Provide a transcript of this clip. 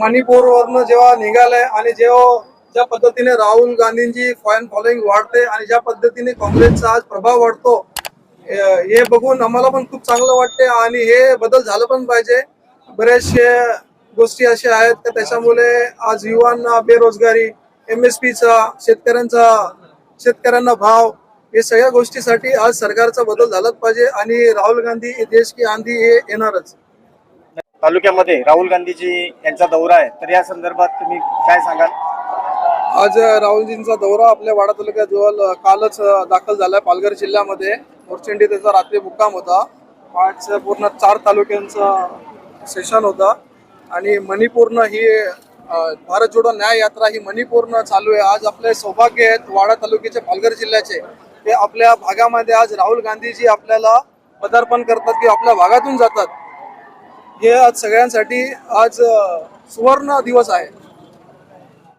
मनीपोर वरनं जेव्हा निघालंय आणि जेव्हा ज्या पद्धतीने राहुल गांधींची फॅन फॉलोईंग वाढते आणि ज्या पद्धतीने काँग्रेसचा आज प्रभाव वाढतो हे बघून आम्हाला पण खूप चांगलं वाटते आणि हे बदल झालं पण पाहिजे. बरेचसे गोष्टी अशा आहेत की त्याच्यामुळे आज युवांना बेरोजगारी एम एस पीचा शेतकऱ्यांचा शेतकऱ्यांना भाव हे सगळ्या गोष्टीसाठी आज सरकारचा बदल झालाच पाहिजे आणि राहुल गांधी देश की आंधी हे येणारच. तालुक्यामध्ये राहुल गांधीजी यांचा दौरा आहे. तर या संदर्भात तुम्ही काय सांगाल? आज राहुलजींचा दौरा आपल्या वाडा तालुक्यात जवळ कालच दाखल झालाय पालघर जिल्ह्यामध्ये. मोर्चेंडी त्याचा रात्री मुक्काम होता. पाच पूर्ण चार तालुक्यांचा सेशन होता. आणि मणिपूरनं ही भारत जोडो न्याय यात्रा ही मणिपूरनं चालू आहे. आज आपले सौभाग्य आहेत वाडा तालुक्याचे पालघर जिल्ह्याचे. ते आपल्या भागामध्ये आज राहुल गांधीजी आपल्याला पदार्पण करतात की आपल्या भागातून जातात. हे आज सगळ्यांसाठी आज सुवर्ण दिवस आहे.